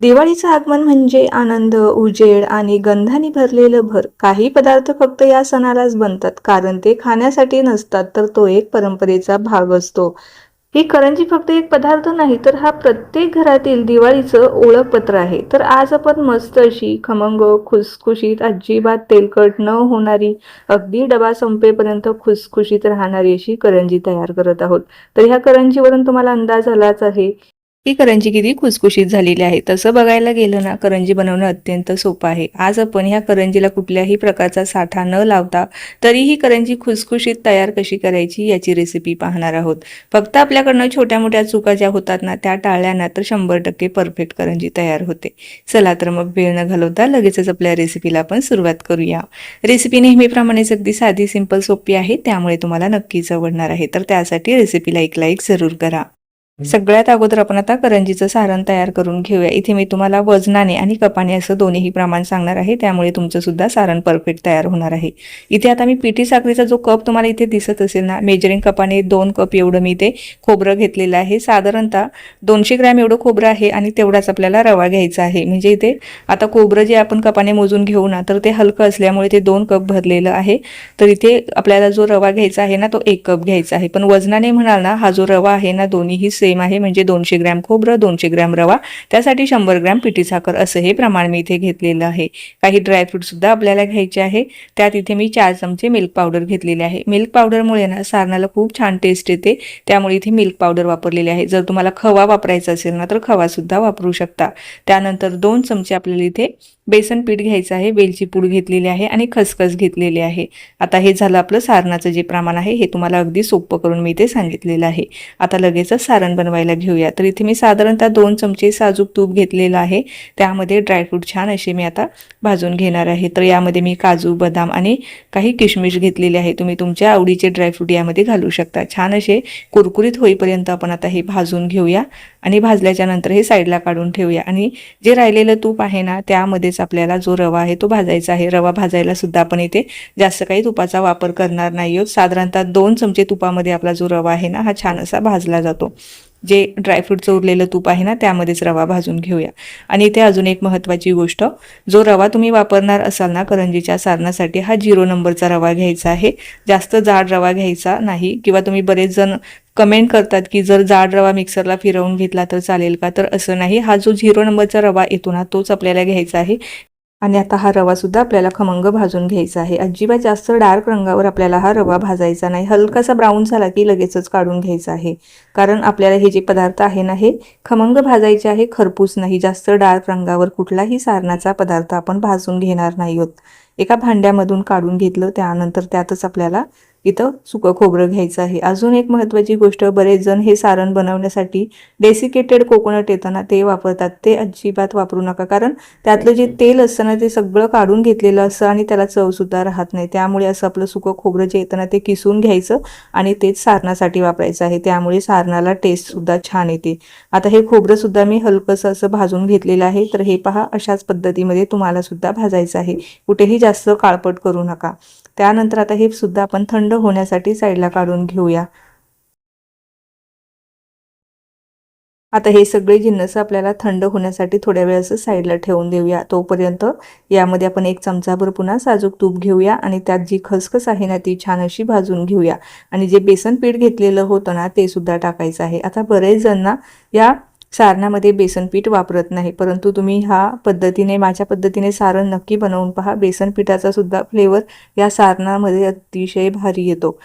दिवाळीचं आगमन म्हणजे आनंद उजेड आणि गंधाने भरलेलं भर. काही पदार्थ फक्त या सणालाच बनतात कारण ते खाण्यासाठी नसतात तर तो एक परंपरेचा भाग असतो. ही करंजी फक्त एक पदार्थ नाही तर हा प्रत्येक घरातील दिवाळीचं ओळखपत्र आहे. तर आज आपण मस्त अशी खमंग खुसखुशीत अजिबात तेलकट न होणारी अगदी डबा संपेपर्यंत खुसखुशीत राहणारी अशी करंजी तयार करत आहोत. तर ह्या करंजीवरून तुम्हाला अंदाज आलाच आहे. ही करंजी किती खुसखुशीत झालेली आहे. तसं बघायला गेलं ना करंजी बनवणं अत्यंत सोपं आहे. आज आपण ह्या करंजीला कुठल्याही प्रकारचा साठा न लावता तरी ही करंजी खुसखुशीत तयार कशी करायची याची रेसिपी पाहणार आहोत. फक्त आपल्याकडनं छोट्या मोठ्या चुका ज्या होतात ना त्या टाळल्या ना तर शंभर टक्के परफेक्ट करंजी तयार होते. चला तर मग वेळ न घालवता लगेचच आपल्या रेसिपीला आपण सुरुवात करूया. रेसिपी नेहमीप्रमाणेच अगदी साधी सिंपल सोपी आहे त्यामुळे तुम्हाला नक्कीच आवडणार आहे. तर त्यासाठी रेसिपीला एक लाईक जरूर करा. सगळ्यात अगोदर आपण आता करंजीचं सारण तयार करून घेऊया. इथे मी तुम्हाला वजनाने आणि कपाने असं दोन्हीही प्रमाण सांगणार आहे. त्यामुळे तुमचं सुद्धा सारण परफेक्ट तयार होणार आहे. इथे आता मी पिठी साखरेचा जो कप तुम्हाला इथे दिसत असेल ना मेजरिंग कपाने दोन कप एवढं मी इथे खोबरं घेतलेलं आहे. साधारणतः दोनशे ग्रॅम एवढं खोबरं आहे आणि तेवढाच आपल्याला रवा घ्यायचा आहे. म्हणजे इथे आता खोबरं जे आपण कपाने मोजून घेऊ ना तर ते हलकं असल्यामुळे ते दोन कप भरलेलं आहे. तर इथे आपल्याला जो रवा घ्यायचा आहे ना तो एक कप घ्यायचा आहे. पण वजनाने म्हणाल ना हा जो रवा आहे ना दोन्हीही सेम आहे. म्हणजे दोनशे ग्रॅम खोबरं दोनशे ग्रॅम रवा त्यासाठी शंभर ग्रॅम पिठी साखर असं हे प्रमाण मी इथे घेतलेलं आहे. काही ड्रायफ्रूट सुद्धा आपल्याला घ्यायचे आहे. त्यात इथे मी चार चमचे मिल्क पावडर घेतलेले आहे. मिल्क पावडरमुळे ना सारणाला खूप छान टेस्ट येते. त्यामुळे इथे मिल्क पावडर वापरलेली आहे. जर तुम्हाला खवा वापरायचा असेल ना तर खवा सुद्धा वापरू शकता. त्यानंतर दोन चमचे आपल्याला इथे बेसन पीठ घ्यायचं आहे वेलची पूड घेतलेली आहे आणि खसखस घेतलेली आहे. आता हे झालं आपलं सारणाचं जे प्रमाण आहे हे तुम्हाला अगदी सोपं करून मी इथे सांगितलेलं आहे. आता लगेचच सारण बनवायला घेऊया. तर इथे मी साधारणतः दोन चमचे साजूक तूप घेतलेलं आहे. त्यामध्ये ड्रायफ्रूट छान असे मी आता भाजून घेणार आहे. तर यामध्ये मी काजू बदाम आणि काही किशमिश घेतलेले आहे. तुम्ही तुमच्या आवडीचे ड्रायफ्रूट यामध्ये घालू शकता. छान असे कुरकुरीत होईपर्यंत आपण आता हे भाजून घेऊया आणि भाजल्याच्या नंतर हे साईडला काढून ठेवूया. आणि जे राहिलेलं तूप आहे ना त्यामध्येच आपल्याला जो रवा आहे तो भाजायचा आहे. रवा भाजायला सुद्धा आपण इथे जास्त काही तुपाचा वापर करणार नाही आहोत. साधारणतः दोन चमचे तुपामध्ये आपला जो रवा आहे ना हा छान असा भाजला जातो. जे ड्रायफ्रूटचं उरलेलं तूप आहे ना त्यामध्येच रवा भाजून घेऊया. आणि इथे अजून एक महत्त्वाची गोष्ट जो रवा तुम्ही वापरणार असाल ना करंजीच्या सारणासाठी हा झिरो नंबरचा रवा घ्यायचा आहे. जास्त जाड रवा घ्यायचा नाही किंवा तुम्ही बरेच जण कमेंट करतात की जर जाड रवा मिक्सरला फिरवून घेतला तर चालेल का? तर असं नाही. हा जो झिरो नंबरचा रवा येतो ना तोच आपल्याला घ्यायचा आहे. आणि आता हा रवासुद्धा आपल्याला खमंग भाजून घ्यायचा आहे. अजिबात जास्त डार्क रंगावर आपल्याला हा रवा भाजायचा नाही. हलकासा ब्राऊन झाला की लगेचच काढून घ्यायचा आहे. कारण आपल्याला हे जे पदार्थ आहे ना हे खमंग भाजायचे आहे खरपूस नाही. जास्त डार्क रंगावर कुठलाही सारणाचा पदार्थ आपण भाजून घेणार नाही आहोत. एका भांड्यामधून काढून घेतलं त्यानंतर त्यातच आपल्याला इथं सुकं खोबरं घ्यायचं आहे. अजून एक महत्त्वाची गोष्ट बरेच जण हे सारण बनवण्यासाठी डेसिकेटेड कोकोनट येतं ना ते वापरतात. ते अजिबात वापरू नका कारण त्यातलं जे तेल असतं ना ते सगळं काढून घेतलेलं असतं आणि त्याला चवसुद्धा राहत नाही. त्यामुळे असं आपलं सुकं खोबरं जे येतं ना ते किसून घ्यायचं आणि तेच सारणासाठी वापरायचं आहे. त्यामुळे सारणाला टेस्टसुद्धा छान येते. आता हे खोबरंसुद्धा मी हलकंसं असं भाजून घेतलेलं आहे. तर हे पहा अशाच पद्धतीमध्ये तुम्हाला सुद्धा भाजायचं आहे. कुठेही जास्त काळपट करू नका. त्यानंतर आता हे सुद्धा आपण थंड थंड होण्यासाठी साईडला काढून घेऊया. आता हे सगळे जिन्नस आपल्याला थंड होण्यासाठी थोड्या वेळ असं साईडला ठेवून देऊया. तोपर्यंत यामध्ये आपण एक चमचाभर पुन्हा साजूक तूप घेऊया आणि त्यात जी खसखस आहे ना ती छान अशी भाजून घेऊया. आणि जे बेसन पीठ घेतलेलं होतं ना ते सुद्धा टाकायचं आहे. आता बरेच जण ना या सारणामध्ये बेसन पीठ वापरत नाही. परंतु तुम्ही ह्या पद्धतीने माझ्या पद्धतीने सारण नक्की बनवून पहा. बेसन पिठाचा सुद्धा फ्लेवर या सारणामध्ये अतिशय भारी येतो.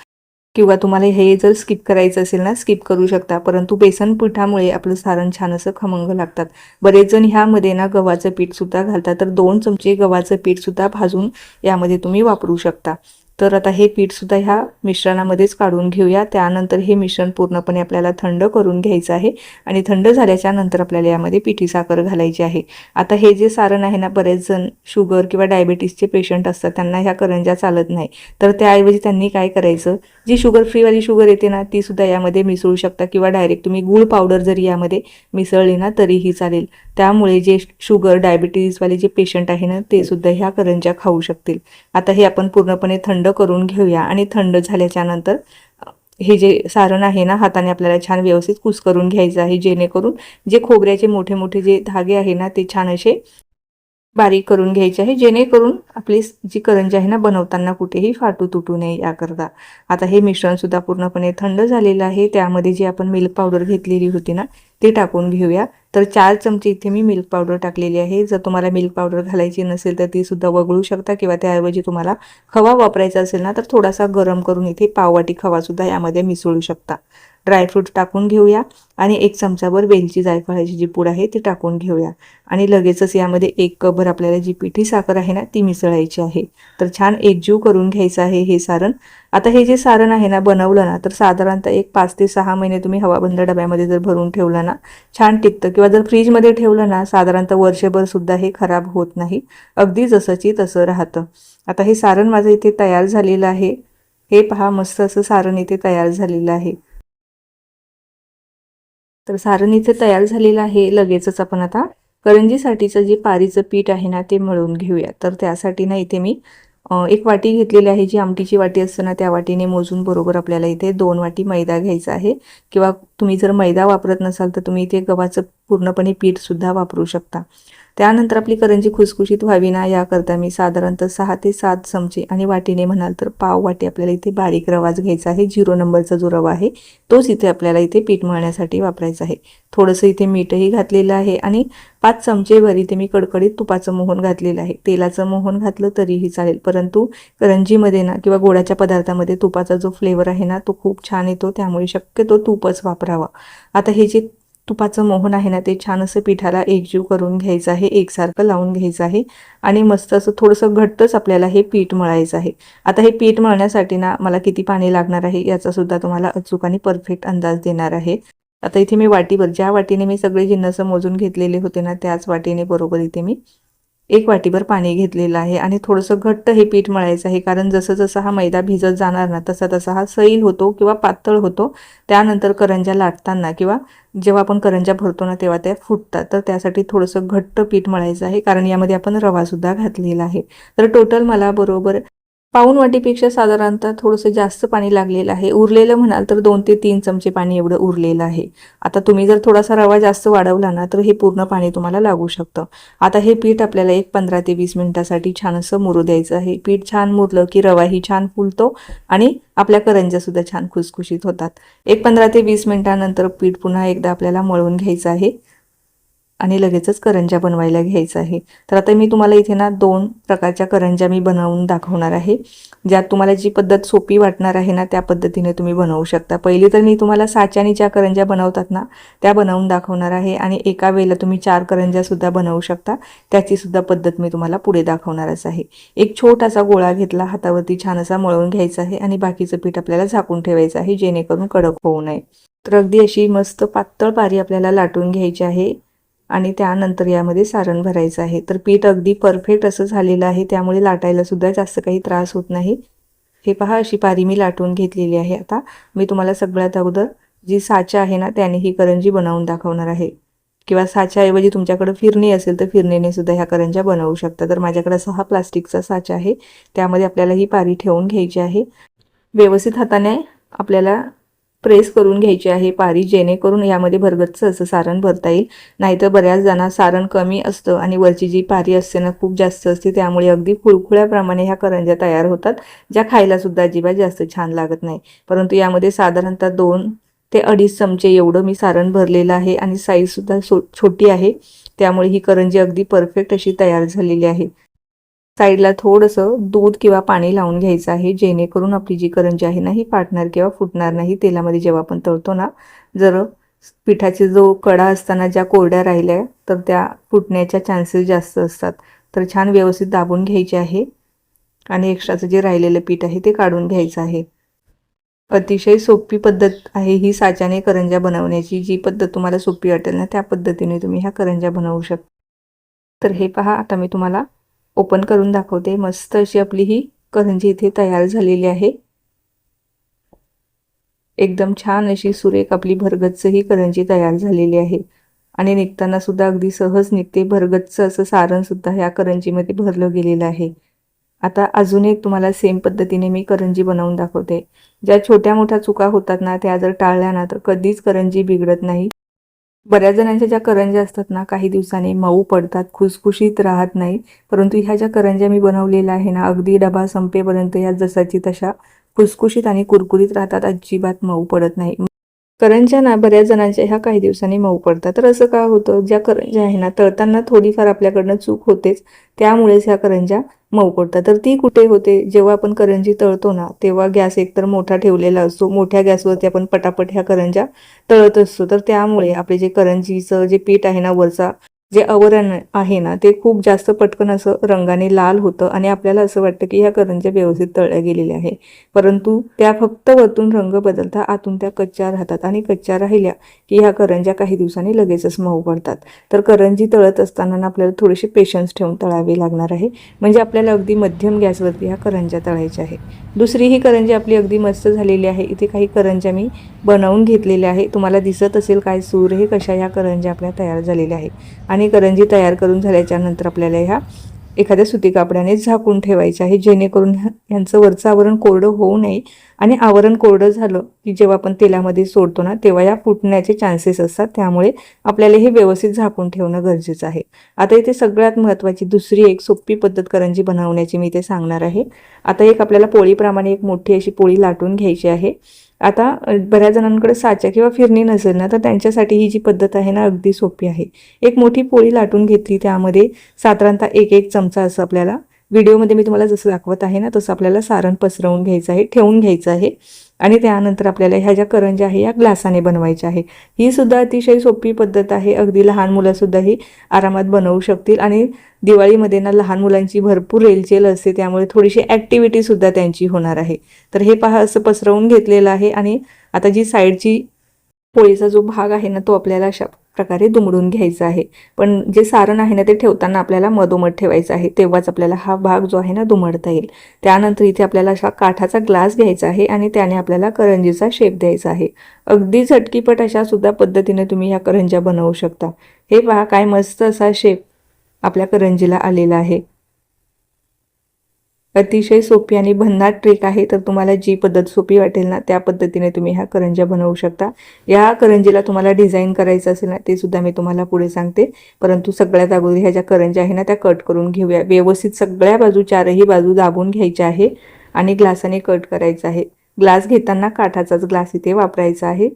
किंवा तुम्हाला हे जर स्किप करायचं असेल ना स्किप करू शकता. परंतु बेसन पिठामुळे आपलं सारण छान असं खमंग लागतात. बरेच जण ह्यामध्ये ना गव्हाचं पीठसुद्धा घालतात. तर दोन चमचे गव्हाचं पीठसुद्धा भाजून यामध्ये तुम्ही वापरू शकता. तर आता हे पीठसुद्धा ह्या मिश्रणामध्येच काढून घेऊया. त्यानंतर हे मिश्रण पूर्णपणे आपल्याला थंड करून घ्यायचं आहे आणि थंड झाल्याच्यानंतर आपल्याला यामध्ये पिठी साखर घालायची आहे. आता हे जे सारण आहे ना बरेच जण शुगर किंवा डायबिटीसचे पेशंट असतात त्यांना ह्या करंज्या चालत नाही. तर त्याऐवजी त्यांनी काय करायचं जी शुगर फ्रीवाली शुगर येते ना ती सुद्धा यामध्ये मिसळू शकता किंवा डायरेक्ट तुम्ही गूळ पावडर जरी यामध्ये मिसळली ना तरीही चालेल. त्यामुळे जे शुगर डायबिटीजवाले जे पेशंट आहे ना ते सुद्धा ह्या करंज्या खाऊ शकतील. आता हे आपण पूर्णपणे थंड थंड करून घेऊया. आणि थंड झाल्याच्यानंतर हे जे सारण आहे ना हाताने आपल्याला छान व्यवस्थित कुस्करून घ्यायचं आहे जेणेकरून जे खोबऱ्याचे मोठे मोठे जे धागे आहे ना ते छान असे बारीक करून घ्यायची आहे जेणेकरून आपली जी करंजी आहे ना बनवताना कुठेही फाटू तुटू नये याकरता. आता हे मिश्रण सुद्धा पूर्णपणे थंड झालेलं आहे त्यामध्ये जी आपण मिल्क पावडर घेतलेली होती ना ती टाकून घेऊया. तर चार चमचे इथे मी मिल्क पावडर टाकलेली आहे. जर तुम्हाला मिल्क पावडर घालायची नसेल तर ती सुद्धा वगळू शकता किंवा त्याऐवजी तुम्हाला खवा वापरायचा असेल ना तर थोडासा गरम करून इथे पाववाटी खवा सुद्धा यामध्ये मिसळू शकता. ड्रायफ्रूट टाकून घेऊया आणि एक चमचाभर वेलची जायफळाची जी पूड आहे ती टाकून घेऊया. आणि लगेचच यामध्ये एक कपभर आपल्याला जी पिठी साखर आहे ना ती मिसळायची आहे. तर छान एकजीव करून घ्यायचं आहे हे सारण. आता हे जे सारण आहे ना बनवलं ना तर साधारणतः एक पाच ते सहा महिने तुम्ही हवाबंद डब्यामध्ये जर भरून ठेवलं ना छान टिकतं. किंवा जर फ्रीजमध्ये ठेवलं ना साधारणतः वर्षभर सुद्धा हे खराब होत नाही. अगदी जसंची तसं राहतं. आता हे सारण माझं इथे तयार झालेलं आहे. हे पहा मस्त असं सारण इथे तयार झालेलं आहे. तर सारण इथे तयार झालेलं आहे लगेचच आपण आता करंजीसाठीचं जे पारीचं पीठ आहे ना ते मळून घेऊया. तर त्यासाठी ना इथे मी एक वाटी घेतलेली आहे जी आमटीची वाटी असते ना त्या वाटीने मोजून बरोबर आपल्याला इथे दोन वाटी मैदा घ्यायचा आहे. किंवा तुम्ही जर मैदा वापरत नसाल तर तुम्ही इथे गव्हाचं पूर्णपणे पीठसुद्धा वापरू शकता. त्यानंतर आपली करंजी खुसखुशीत व्हावी ना याकरता मी साधारणतः सहा ते सात चमचे आणि वाटीने म्हणाल तर पाव वाटी आपल्याला इथे बारीक रवाज घ्यायचा आहे. झिरो नंबरचा जो रवा आहे तोच इथे आपल्याला इथे पीठ मळण्यासाठी वापरायचा आहे. थोडंसं इथे मीठही घातलेलं आहे आणि पाच चमचेभर इथे मी कडकडीत तुपाचं मोहन घातलेलं आहे. तेलाचं मोहन घातलं तरीही चालेल परंतु करंजीमध्ये ना किंवा गोडाच्या पदार्थामध्ये तुपाचा जो फ्लेवर आहे ना तो खूप छान येतो. त्यामुळे शक्यतो तूपच वापरावा. आता हे जे तुपाचं मोहन आहे ना ते छान असं पिठाला एकजीव करून घ्यायचं आहे एकसारखं लावून घ्यायचं आहे आणि मस्त असं थोडंसं घट्टच आपल्याला हे पीठ मळायचं आहे. आता हे पीठ मळण्यासाठी ना मला किती पाणी लागणार आहे याचा सुद्धा तुम्हाला अचूक आणि परफेक्ट अंदाज देणार आहे. आता इथे मी वाटीवर ज्या वाटीने मी सगळे जिन्नस मोजून घेतलेले होते ना त्याच वाटीने बरोबर इथे मी एक वाटीभर पाणी घेतलेलं आहे आणि थोडंसं घट्ट हे पीठ मळायचं आहे. कारण जसं जसं हा मैदा भिजत जाणार ना तसा तसा हा सैल होतो किंवा पातळ होतो. त्यानंतर करंजा लाटताना किंवा जेव्हा आपण करंजा भरतो ना तेव्हा त्या फुटतात. तर त्यासाठी थोडंसं घट्ट पीठ मळायचं आहे. कारण यामध्ये आपण रवासुद्धा घातलेला आहे. तर टोटल मला बरोबर पाऊन वाटीपेक्षा साधारणतः थोडंसं जास्त पाणी लागलेलं आहे. उरलेलं म्हणाल तर दोन ते तीन चमचे पाणी एवढं उरलेलं आहे. आता तुम्ही जर थोडासा रवा जास्त वाढवला ना तर हे पूर्ण पाणी तुम्हाला लागू शकतं. आता हे पीठ आपल्याला एक पंधरा ते वीस मिनिटासाठी छान असं मुरू द्यायचं आहे. पीठ छान मुरलं की रवाही छान फुलतो आणि आपल्या करंज्या सुद्धा छान खुसखुशीत होतात. एक पंधरा ते वीस मिनिटानंतर पीठ पुन्हा एकदा आपल्याला मळून घ्यायचं आहे. आणि लगेचच करंजा बनवायला घ्यायचं आहे. तर आता मी तुम्हाला इथे ना दोन प्रकारच्या करंजा मी बनवून दाखवणार आहे. ज्यात तुम्हाला जी पद्धत सोपी वाटणार आहे ना त्या पद्धतीने तुम्ही बनवू शकता. पहिली तर मी तुम्हाला साच्याने ज्या करंजा बनवतात ना त्या बनवून दाखवणार आहे आणि एका वेळेला तुम्ही चार करंजासुद्धा बनवू शकता. त्याचीसुद्धा पद्धत मी तुम्हाला पुढे दाखवणारच आहे. एक छोटासा गोळा घेतला हातावरती छान असा मळून घ्यायचा आहे आणि बाकीचं पीठ आपल्याला झाकून ठेवायचं आहे जेणेकरून कडक होऊ नये. तर अगदी अशी मस्त पातळ पारी आपल्याला लाटून घ्यायची आहे. आणि त्यानंतर यामध्ये सारण भरायचं आहे. तर पीठ अगदी परफेक्ट असं झालेलं आहे. त्यामुळे लाटायला सुद्धा जास्त काही त्रास होत नाही. हे पहा अशी पारी मी लाटून घेतलेली आहे. आता मी तुम्हाला सगळ्यात अगोदर जी साचा आहे ना त्याने ही करंजी बनवून दाखवणार आहे. किंवा साच्याऐवजी तुमच्याकडे फिरणी असेल तर फिरणीने सुद्धा ह्या करंज्या बनवू शकता. तर माझ्याकडे असा हा प्लास्टिकचा साचा आहे. त्यामध्ये आपल्याला ही पारी ठेवून घ्यायची आहे. व्यवस्थित हाताने आपल्याला प्रेस करून घ्यायची आहे पारी जेणेकरून यामध्ये भरगच्च असं सारण भरता येईल. नाहीतर बऱ्याच जणांना सारण कमी असतं आणि वरची जी पारी असते ना खूप जास्त असते त्यामुळे अगदी खुळखुळ्याप्रमाणे ह्या करंज्या तयार होतात ज्या खायलासुद्धा अजिबात जास्त छान लागत नाही. परंतु यामध्ये साधारणतः दोन ते अडीच चमचे एवढं मी सारण भरलेलं आहे आणि साईजसुद्धा सो छोटी आहे. त्यामुळे ही करंजी अगदी परफेक्ट अशी तयार झालेली आहे. साईडला थोडंसं दूध किंवा पाणी लावून घ्यायचं आहे जेणेकरून आपली जी करंजी आहे ना ही फाटणार किंवा फुटणार नाही. तेलामध्ये जेव्हा आपण तळतो ना जर पिठाचे जो कडा असताना ज्या कोरड्या राहिल्या तर त्या फुटण्याच्या चान्सेस जास्त असतात. तर छान व्यवस्थित दाबून घ्यायचे आहे. आणि एक्स्ट्राचं जे राहिलेलं पीठ आहे ते काढून घ्यायचं आहे. अतिशय सोपी पद्धत आहे ही साच्याने करंजा बनवण्याची. जी पद्धत तुम्हाला सोपी वाटेल ना त्या पद्धतीने तुम्ही ह्या करंजा बनवू शकता. तर हे पहा आता मी तुम्हाला ओपन करून दाखवते. मस्त अशी आपली ही करंजी इथे तयार झालेली आहे. एकदम छान अशी सुरेख आपली भरगच्च ही करंजी तयार झालेली आहे. आणि निघताना सुद्धा अगदी सहज निघते. भरगच्च असं सारण सुद्धा ह्या करंजीमध्ये भरलं गेलेलं आहे. आता अजून एक तुम्हाला सेम पद्धतीने मी करंजी बनवून दाखवते. ज्या छोट्या मोठ्या चुका होतात ना त्या जर टाळल्या ना तर कधीच करंजी बिघडत नाही. बऱ्याच जणांच्या ज्या करंज्या असतात ना काही दिवसांनी मऊ पडतात खुसखुशीत राहत नाही परंतु ह्या ज्या करंज्या मी बनवलेल्या आहे ना अगदी डबा संपेपर्यंत ह्या जसाची तशा खुसखुशीत आणि कुरकुरीत राहतात अजिबात मऊ पडत नाही. करंज्या ना बऱ्याच जणांच्या ह्या काही दिवसांनी मऊ पडतात. तर असं का होतं? ज्या करंज्या आहे ना तळताना थोडीफार आपल्याकडनं चूक होतेच त्यामुळेच ह्या करंज्या मऊ पडतात. तर ती कुठे होते? जेव्हा आपण करंजी तळतो ना तेव्हा गॅस एकतर मोठा ठेवलेला असतो. मोठ्या गॅसवरती आपण पटापट ह्या करंज्या तळत असतो. तर त्यामुळे आपले जे करंजीचं जे पीठ आहे ना वरचा जे आवरण आहे ना ते खूप जास्त पटकन असं रंगाने लाल होतं आणि आपल्याला असं वाटतं की ह्या करंज्या व्यवस्थित तळल्या गेलेल्या आहे. परंतु त्या फक्त वरतून रंग बदलता आतून त्या कच्च्या राहतात आणि कच्च्या राहिल्या की ह्या करंज्या काही दिवसांनी लगेचच मऊ पडतात. तर करंजी तळत असताना आपल्याला थोडेसे पेशन्स ठेवून तळावे लागणार आहे. म्हणजे आपल्याला अगदी मध्यम गॅसवरती ह्या करंज्या तळायच्या आहे दुसरी ही करंजी आपली अगदी मस्त झालेली आहे. इथे काही करंज्या मी बनवून घेतलेल्या आहे. तुम्हाला दिसत असेल काय सूर हे कशा ह्या करंज्या आपल्या तयार झालेल्या आहे आणि करंजी तयार करून झाल्याच्यानंतर आपल्याला ह्या एखाद्या सुती कापड्याने झाकून ठेवायच्या आहे जेणेकरून यांचं ह्यांचं वरचं आवरण कोरडं होऊ नये आणि आवरण कोरडं झालं की जेव्हा आपण तेलामध्ये सोडतो ना तेव्हा या फुटण्याचे चान्सेस असतात. त्यामुळे आपल्याला हे व्यवस्थित झाकून ठेवणं गरजेचं आहे. आता इथे सगळ्यात महत्त्वाची दुसरी एक सोपी पद्धत करंजी बनवण्याची मी इथे सांगणार आहे. आता एक आपल्याला पोळीप्रमाणे एक मोठी अशी पोळी लाटून घ्यायची आहे. आता बऱ्याच जणांकडे साच्या किंवा फिरणी नसेल ना तर त्यांच्यासाठी ही जी पद्धत आहे ना अगदी सोपी आहे. एक मोठी पोळी लाटून घेतली त्यामध्ये साधारणतः एक एक चमचा असं आपल्याला व्हिडिओमध्ये मी तुम्हाला जसं दाखवत आहे ना तसं आपल्याला सारण पसरवून घ्यायचं आहे ठेवून घ्यायचं आहे. आणि त्यानंतर आपल्याला ह्या ज्या करंज्या आहे या ग्लासाने बनवायच्या आहे. ही सुद्धा अतिशय सोपी पद्धत आहे. अगदी लहान मुलंसुद्धा ही आरामात बनवू शकतील. आणि दिवाळीमध्ये ना लहान मुलांची भरपूर रेलचेल असते त्यामुळे थोडीशी ॲक्टिव्हिटीसुद्धा त्यांची होणार आहे. तर हे पहा असं पसरवून घेतलेलं आहे. आणि आता जी साईडची पोळीचा जो भाग आहे ना तो आपल्याला अशा प्रकारे दुमडून घ्यायचा आहे. पण जे सारण आहे ना ते ठेवताना आपल्याला मधोमध ठेवायचं आहे. तेव्हाच आपल्याला हा भाग जो आहे ना दुमडता येईल. त्यानंतर इथे आपल्याला अशा काठाचा ग्लास घ्यायचा आहे आणि त्याने आपल्याला करंजीचा शेप द्यायचा आहे. अगदी झटकीपट अशा सुद्धा पद्धतीने तुम्ही ह्या करंज्या बनवू शकता. हे पहा काय मस्त असा शेप आपल्या करंजीला आलेला आहे. अतिशय सोपी आणि भन्नाट ट्रिक आहे. तर तुम्हाला जी पद्धत सोपी वाटेल ना त्या पद्धतीने तुम्ही ह्या करंज्या बनवू शकता. या करंजीला तुम्हाला डिझाईन करायचं असेल ना ते सुद्धा मी तुम्हाला पुढे सांगते. परंतु सगळ्यात अगोदर ह्या ज्या करंज्या आहे ना त्या कट करून घेऊया. व्यवस्थित सगळ्या बाजू चारही बाजू दाबून घ्यायच्या आहे आणि ग्लासाने कट करायचं आहे. ग्लास घेताना काठाचाच ग्लास इथे वापरायचा आहे.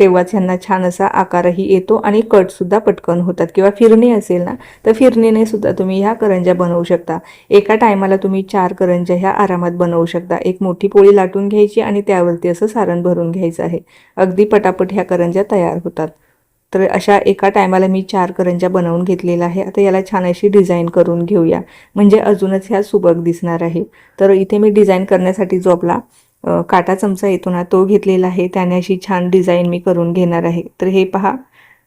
तेव्हाच ह्यांना छान असा आकारही येतो आणि कटसुद्धा पटकन होतात. किंवा फिरणी असेल ना तर फिरणीने सुद्धा तुम्ही ह्या करंज्या बनवू शकता. एका टायमाला तुम्ही चार करंज्या ह्या आरामात बनवू शकता. एक मोठी पोळी लाटून घ्यायची आणि त्यावरती असं सारण भरून घ्यायचं आहे. अगदी पटापट ह्या करंज्या तयार होतात. तर अशा एका टायमाला मी चार करंज्या बनवून घेतलेल्या आहे. आता याला छान अशी डिझाईन करून घेऊया. म्हणजे अजूनच ह्या सुबक दिसणार आहे. तर इथे मी डिझाईन करण्यासाठी जो आपला काटा चमचा येतो ना तो घेतलेला आहे. त्याने अशी छान डिझाईन मी करून घेणार आहे. तर हे पहा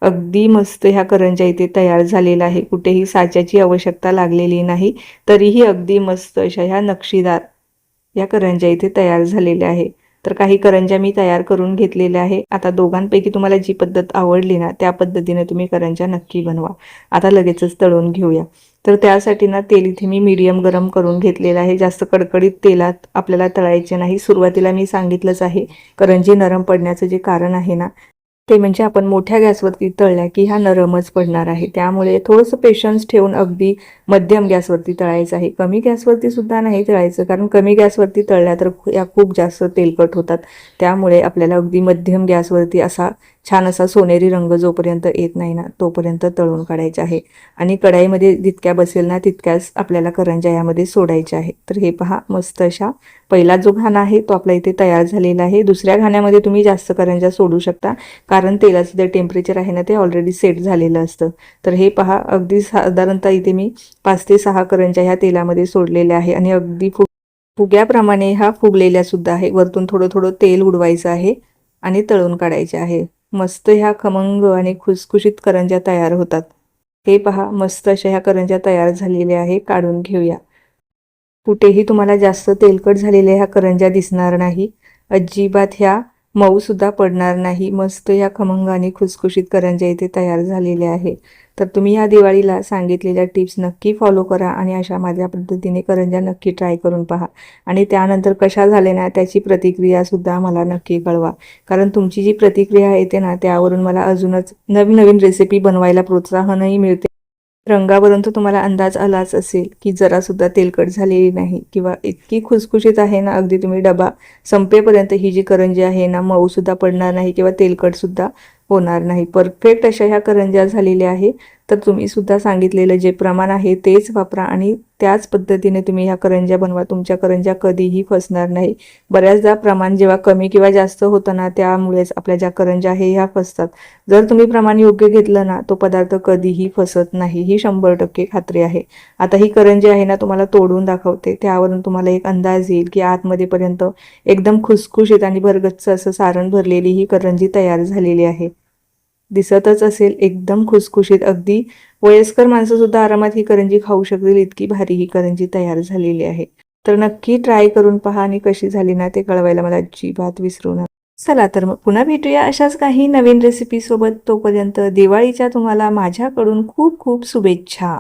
अगदी मस्त ह्या करंज्या इथे तयार झालेला आहे. कुठेही साच्याची आवश्यकता लागलेली नाही तरीही अगदी मस्त अशा ह्या नक्षीदार या करंज्या इथे तयार झालेल्या आहे. तर काही करंज्या मी तयार करून घेतलेल्या आहे. आता दोघांपैकी तुम्हाला जी पद्धत आवडली ना त्या पद्धतीने तुम्ही करंज्या नक्की बनवा. आता लगेचच तळून घेऊया. तर त्यासाठी ना तेल इथे मी मीडियम गरम करून घेतलेलं आहे. जास्त कडकडीत तेलात आपल्याला तळायचे नाही. सुरुवातीला मी सांगितलंच आहे करंजी नरम पडण्याचं जे कारण आहे ना ते म्हणजे आपण मोठ्या गॅसवरती तळल्या की हा नरमच पडणार आहे. त्यामुळे थोडंसं पेशन्स ठेवून अगदी मध्यम गॅसवरती तळायचं आहे. कमी गॅसवरती सुद्धा नाही तळायचं कारण कमी गॅसवरती तळल्या तर या खूप जास्त तेलकट होतात. त्यामुळे आपल्याला अगदी मध्यम गॅसवरती असा छान असा सोनेरी रंग जोपर्यंत येत नाही ना तोपर्यंत तळून काढायचा आहे. आणि कढाईमध्ये जितक्या बसेल ना तितक्याच आपल्याला करंजा यामध्ये सोडायच्या आहे. तर हे पहा मस्त अशा. पहिला जो घाणा आहे तो आपल्या इथे तयार झालेला आहे. दुसऱ्या घाण्यामध्ये तुम्ही जास्त करंजा सोडू शकता कारण तेलाचं जे टेम्परेचर आहे ना ते ऑलरेडी सेट झालेलं असतं. तर हे पहा अगदी साधारणतः इथे मी पाच ते सहा करंजा ह्या तेलामध्ये सोडलेल्या आहे. आणि अगदी फुग फुग्याप्रमाणे ह्या फुगलेल्या सुद्धा आहे. वरतून थोडं थोडं तेल उडवायचं आहे आणि तळून काढायचे आहे. मस्त ह्या खमंग आणि खुसखुशीत करंज्या तयार होतात. हे पहा मस्त अशा ह्या करंज्या तयार झालेल्या आहे काढून घेऊया. कुठेही तुम्हाला जास्त तेलकट झालेल्या ह्या करंज्या दिसणार नाही. अजिबात ह्या मऊसुद्धा पडणार नाही. मस्त ह्या खमंग आणि खुसखुशीत करंज्या इथे तयार झालेल्या आहे. तर तुम्ही या दिवाळीला सांगितलेल्या टिप्स नक्की फॉलो करा आणि अशा माझ्या पद्धतीने करंजा नक्की ट्राय करून पहा. आणि त्यानंतर कशा झाल्या ना त्याची प्रतिक्रियासुद्धा मला नक्की कळवा. कारण तुमची जी प्रतिक्रिया येते ना त्यावरून मला अजूनच नवीन नवीन रेसिपी बनवायला प्रोत्साहनही मिळते. रंगावरून तर तुम्हाला अंदाज आलाच असेल की जरासुद्धा तेलकट झालेली नाही किंवा इतकी खुसखुशीत आहे ना अगदी तुम्ही डबा संपेपर्यंत ही जी करंजी आहे ना मऊसुद्धा पडणार नाही किंवा तेलकटसुद्धा होणार नाही. परफेक्ट अशा ह्या करंज्या झालेल्या आहे. तर तुम्ही सुद्धा सांगितलेलं जे प्रमाण आहे तेच वापरा आणि त्याच पद्धतीने तुम्ही ह्या करंज्या बनवा. तुमच्या करंज्या कधीही फसणार नाही. बऱ्याचदा प्रमाण जेव्हा कमी किंवा जास्त होतं ना त्यामुळेच आपल्या ज्या करंज्या आहे ह्या फसतात. जर तुम्ही प्रमाण योग्य घेतलं ना तो पदार्थ कधीही फसत नाही. ही शंभर टक्के खात्री आहे. आता ही करंजी आहे ना तुम्हाला तोडून दाखवते. त्यावरून तुम्हाला एक अंदाज येईल की आतमध्ये पर्यंत एकदम खुसखुशीत आणि भरगच्च असं सारण भरलेली ही करंजी तयार झालेली आहे. दिसतच असेल एकदम खुसखुशीत. अगदी वयस्कर माणसंसुद्धा आरामात ही करंजी खाऊ शकतील इतकी भारी ही करंजी तयार झालेली आहे. तर नक्की ट्राय करून पहा आणि कशी झाली ना ते कळवायला मला अजिबात विसरू नका. चला तर मग पुन्हा भेटूया अशाच काही नवीन रेसिपीसोबत तोपर्यंत दिवाळीच्या तुम्हाला माझ्याकडून खूप खूप शुभेच्छा.